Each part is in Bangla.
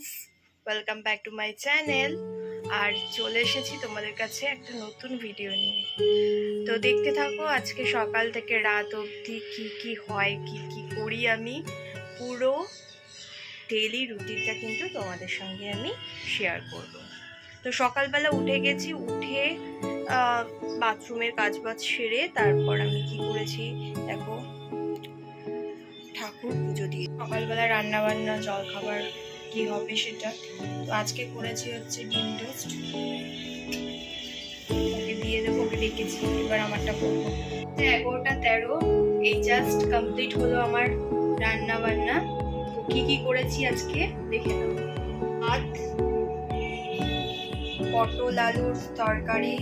Friends welcome back to my channel আর চলে এসেছি তোমাদের কাছে একটা নতুন ভিডিও নিয়ে। তো দেখতে থাকো, আজকে সকাল থেকে রাত অবধি কি কি হয়, কি কি করি আমি, পুরো ডেলি রুটিনটা কিন্তু তোমাদের সঙ্গে আমি শেয়ার করব। তো সকালবেলা উঠে গেছি, উঠে বাথরুমের কাজ বাজ সেরে তারপর আমি কি করেছি, দেখো, ঠাকুর পুজো দিয়ে। সকালবেলা রান্না বান্না জল খাবার কি হবে সেটা? তো আজকে করেছি হচ্ছে ডিম টোস্ট। ওকে দিয়ে দেবো, ওকে ডেকেছি। এবার আমারটা করব। তো এগারোটা তেরো। এই জাস্ট কমপ্লিট হলো আমার রান্না বান্না তো কি কি করেছি আজকে? দেখে নাও। ভাত, পটল, আলুর তরকারি,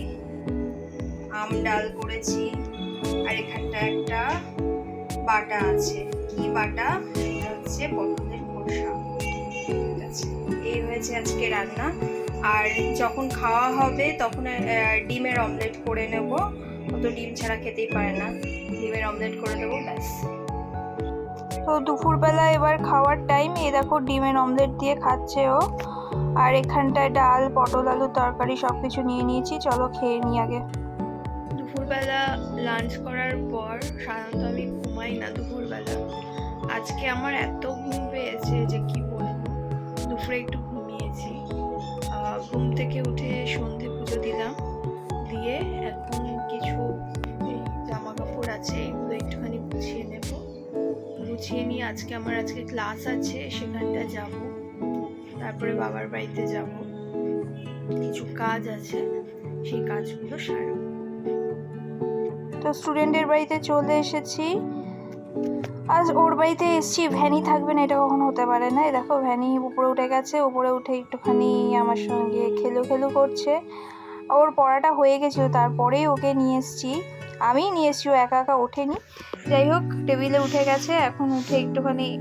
আম ডাল করেছি। আর এখানটা একটা বাটা আছে। কি বাটা? এটা হচ্ছে এই হয়েছে আজকে রান্না। আর যখন খাওয়া হবে তখন ডিমের অমলেট করে নেব। ও তো ডিম ছাড়া খেতেই পারে না। ডিমের অমলেট করে দেবো ব্যাস। তো দুপুরবেলা এবার খাওয়ার টাইম এই দেখো ডিমের অমলেট দিয়ে খাচ্ছে ও। আর এখানটায় ডাল, পটল, আলু, তরকারি সব কিছু নিয়ে নিয়েছি। চলো খেয়ে নিই আগে। দুপুরবেলা লাঞ্চ করার পর সাধারণত আমি ঘুমাই না দুপুরবেলা। আজকে আমার এত ঘুম পেয়েছে যে কি বলব? দুপুরে একটু আহ, ঘুম থেকে উঠে সন্ধে পুজো দিলাম। দিয়ে এখন কিছু জামা কাপড় আছে এগুলো একটুখানি গুছিয়ে নেব। গুছিয়ে নিয়ে আজকে আমার আজকে ক্লাস আছে সেখানটা যাব। তারপরে বাবার বাড়িতে যাব। কিছু কাজ আছে সেই কাজগুলো সারব। তো স্টুডেন্টের বাড়িতে চলে এসেছি। আজ ওর বাড়িতে এসেছি ভ্যানি থাকবে না, এটা কখনো হতে পারে না। দেখো ভ্যানি উপরে উঠে গেছে, উপরে উঠে একটুখানি আমার সঙ্গে খেলু খেলু করছে। ওর পড়াটা হয়ে গেছিল, তারপরেই ওকে নিয়ে এসেছি। আমি নিয়ে এসেছি, ও একা একা ওঠেনি। যাই হোক, টেবিলে উঠে গেছে, এখন উঠে একটুখানি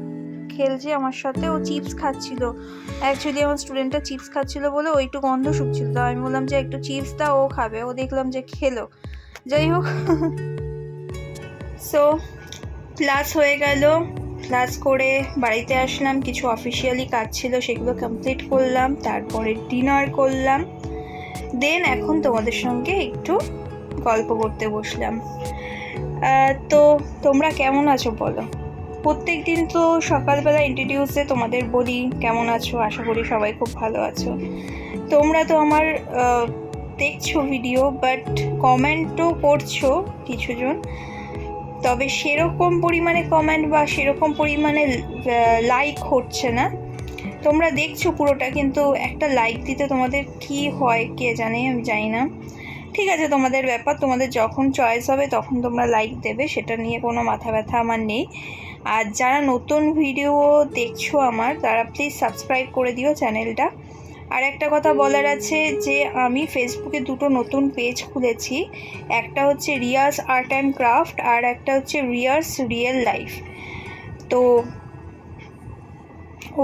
খেলছে আমার সাথে। ও চিপস খাচ্ছিল। অ্যাকচুয়ালি আমার স্টুডেন্টটা চিপস খাচ্ছিল বলে ও একটু গন্ধ শুকছিল। তো আমি বললাম যে, একটু চিপস দাও, ও খাবে। ও দেখলাম যে, খেলো। যাই হোক। সো ক্লাস হয়ে গেল। ক্লাস করে বাড়িতে আসলাম, কিছু অফিসিয়ালি কাজ ছিল সেগুলো কমপ্লিট করলাম, তারপরে ডিনার করলাম। দেন এখন তোমাদের সঙ্গে একটু গল্প করতে বসলাম। তো তোমরা কেমন আছো বলো? প্রত্যেক দিন তো সকালবেলা ইন্ট্রোডিউসে তোমাদের বলি, কেমন আছো? আশা করি সবাই খুব ভালো আছো। তোমরা তো আমার দেখছ ভিডিও বাট কমেন্টও করছ কিছুজন। তবে সেরকম পরিমাণে কমেন্ট বা সেরকম পরিমাণে লাইক হচ্ছে না। তোমরা দেখছ পুরোটা, কিন্তু একটা লাইক দিতে তোমাদের কি হয় কে জানে, আমি জানি না। ঠিক আছে, তোমাদের ব্যাপার, তোমাদের যখন চয়েস হবে, তখন তোমরা লাইক দেবে, সেটা নিয়ে কোনো মাথা ব্যথা আমার নেই। আর যারা নতুন ভিডিও দেখছ আমার, তারা প্লিজ সাবস্ক্রাইব করে দিও চ্যানেলটা আর একটা কথা বলার আছে যে আমি ফেসবুকে দুটো নতুন পেজ খুলেছি। একটা হচ্ছে রিয়াস আর্ট অ্যান্ড ক্রাফট আর একটা হচ্ছে রিয়াস রিয়েল লাইফ তো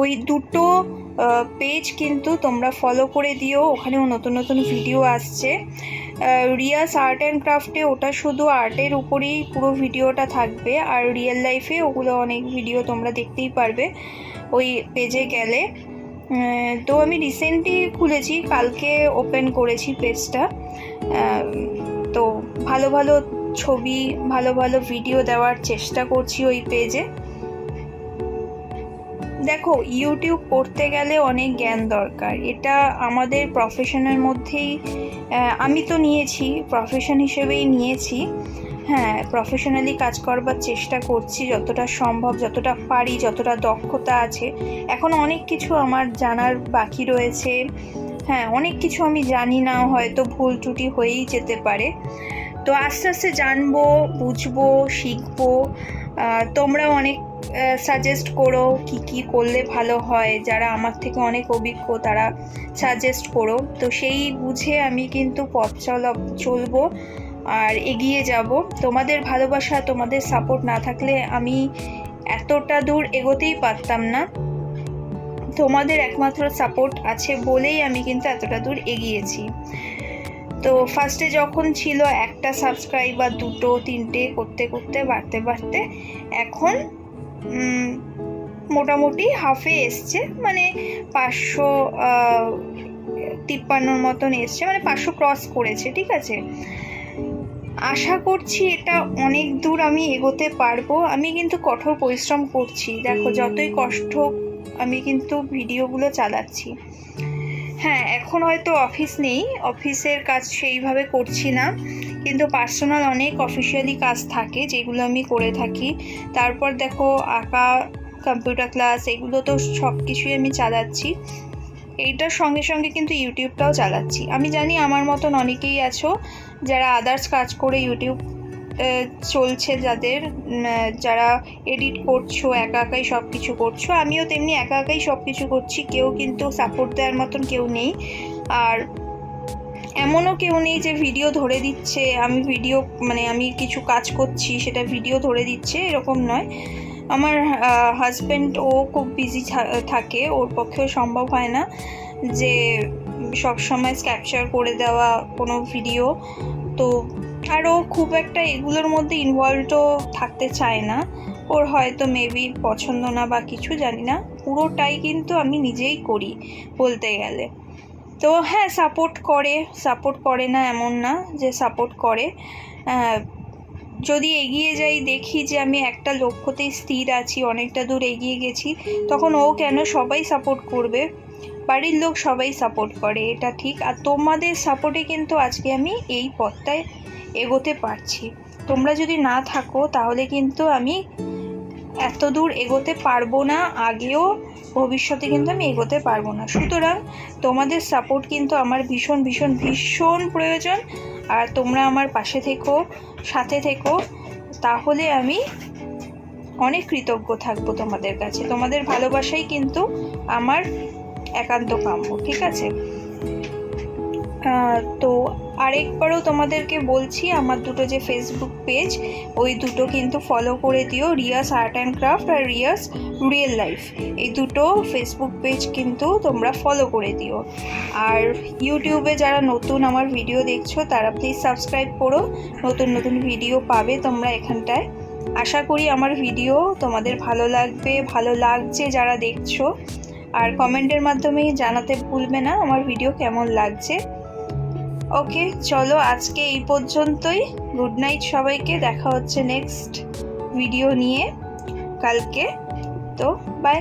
ওই দুটো পেজ কিন্তু তোমরা ফলো করে দিও। ওখানেও নতুন নতুন ভিডিও আসছে। রিয়াস আর্ট অ্যান্ড ক্রাফটে ওটা শুধু আর্টের উপরেই পুরো ভিডিওটা থাকবে। আর রিয়েল লাইফে ওগুলো অনেক ভিডিও তোমরা দেখতেই পারবে। ওই পেজে গেলে। তো আমি রিসেন্টলি খুলেছি, কালকে ওপেন করেছি পেজটা তো ভালো ভালো ছবি, ভালো ভালো ভিডিও দেওয়ার চেষ্টা করছি ওই পেজে দেখো ইউটিউব করতে গেলে অনেক জ্ঞান দরকার। এটা আমাদের প্রফেশনের মধ্যেই আমি তো নিয়েছি প্রফেশন হিসেবেই নিয়েছি। হ্যাঁ প্রফেশনালি কাজ করবার চেষ্টা করছি, যতটা সম্ভব, যতটা পারি, যতটা দক্ষতা আছে। এখন অনেক কিছু আমার জানার বাকি রয়েছে। হ্যাঁ অনেক কিছু আমি জানি না, হয়তো ভুল ত্রুটি হয়েই যেতে পারে। তো আস্তে আস্তে জানব, বুঝব, শিখব। তোমরাও অনেক সাজেস্ট করো কি কি করলে ভালো হয়, যারা আমার থেকে অনেক অভিজ্ঞ তারা সাজেস্ট করো। তো সেই বুঝে আমি কিন্তু পথ চলা, চলবো আর এগিয়ে যাব। তোমাদের ভালোবাসা, তোমাদের সাপোর্ট না থাকলে আমি এতটা দূর এগোতেই পারতাম না। তোমাদের একমাত্র সাপোর্ট আছে বলেই আমি কিন্তু এতটা দূর এগিয়েছি। তো ফার্স্টে যখন ছিল একটা সাবস্ক্রাইবার দুটো, তিনটে, করতে করতে, বাড়তে বাড়তে, এখন মোটামুটি হাফে এসছে মানে পাঁচশো তিপ্পান্নর মতন এসছে মানে পাঁচশো ক্রস করেছে, ঠিক আছে? আশা করছি এটা অনেক দূর আমি এগোতে পারব। আমি কিন্তু কঠোর পরিশ্রম করছি। দেখো, যতই কষ্ট আমি কিন্তু ভিডিওগুলো চালাচ্ছি। হ্যাঁ এখন হয়তো অফিস নেই। অফিসের কাজ সেইভাবে করছি না। কিন্তু পার্সোনাল অনেক অফিসিয়ালি কাজ থাকে, যেগুলো আমি করে থাকি। তারপর দেখো, আঁকা কম্পিউটার ক্লাস এগুলো তো সব কিছুই আমি চালাচ্ছি। এইটার সঙ্গে সঙ্গে কিন্তু ইউটিউবটাও চালাচ্ছি। আমি জানি আমার মতন অনেকেই আছো, যারা আদার্স কাজ করে ইউটিউব চলছে যাদের যারা এডিট করছ, একা একাই সব কিছু করছ, আমিও তেমনি একা একাই সব কিছু করছি, কেউ কিন্তু সাপোর্ট দেওয়ার মতন কেউ নেই। আর এমনও কেউ নেই যে ভিডিও ধরে দিচ্ছে, আমি ভিডিও মানে আমি কিছু কাজ করছি, সেটা ভিডিও ধরে দিচ্ছে, এরকম নয়। আমার হাজব্যান্ড ও খুব বিজি থাকে, ওর পক্ষেও সম্ভব হয় না যে সব সময় ক্যাপচার করে দেওয়া কোনো ভিডিও তো আর ও খুব একটা এগুলোর মধ্যে ইনভলভও থাকতে চায় না। ওর হয়তো মেবি পছন্দ না বা কিছু, জানি না। পুরোটাই কিন্তু আমি নিজেই করি বলতে গেলে। তো হ্যাঁ সাপোর্ট করে। সাপোর্ট করে না এমন না যে সাপোর্ট করে। যদি এগিয়ে যাই, দেখি যে আমি একটা লক্ষ্যতেই স্থির আছি, অনেকটা দূর এগিয়ে গেছি, তখন ও কেন সবাই সাপোর্ট করবে? বাড়ির লোক সবাই সাপোর্ট করে, এটা ঠিক। আর তোমাদের সাপোর্টে কিন্তু আজকে আমি এই পথটায় এগোতে পারছি। তোমরা যদি না থাকো, তাহলে কিন্তু আমি এত দূর এগোতে পারব না, আগেও ভবিষ্যতে কিন্তু আমি এগোতে পারব না। সুতরাং তোমাদের সাপোর্ট কিন্তু আমার ভীষণ ভীষণ ভীষণ প্রয়োজন। আর তোমরা আমার পাশে থেকো, সাথে থেকো, তাহলে আমি অনেক কৃতজ্ঞ থাকব তোমাদের কাছে। তোমাদের ভালোবাসাই কিন্তু আমার একান্ত কাম্য, ঠিক আছে? তো আরেকবারও তোমাদেরকে বলছি, আমার দুটো যে ফেসবুক পেজ ওই দুটো কিন্তু ফলো করে দিও রিয়াস আর্ট অ্যান্ড ক্রাফট আর রিয়াস রিয়েল লাইফ এই দুটো ফেসবুক পেজ কিন্তু তোমরা ফলো করে দিও। আর ইউটিউবে যারা নতুন আমার ভিডিও দেখছ, তারা প্লিজ সাবস্ক্রাইব করো। নতুন নতুন ভিডিও পাবে তোমরা এখানটায়। আশা করি আমার ভিডিও তোমাদের ভালো লাগবে, ভালো লাগছে যারা দেখছ। আর কমেন্টের মাধ্যমেই জানাতে ভুলবে না আমার ভিডিও কেমন লাগছে। ওকে, চলো আজকে এই পর্যন্তই। গুড নাইট সবাইকে, দেখা হচ্ছে নেক্সট ভিডিও নিয়ে কালকে। তো বাই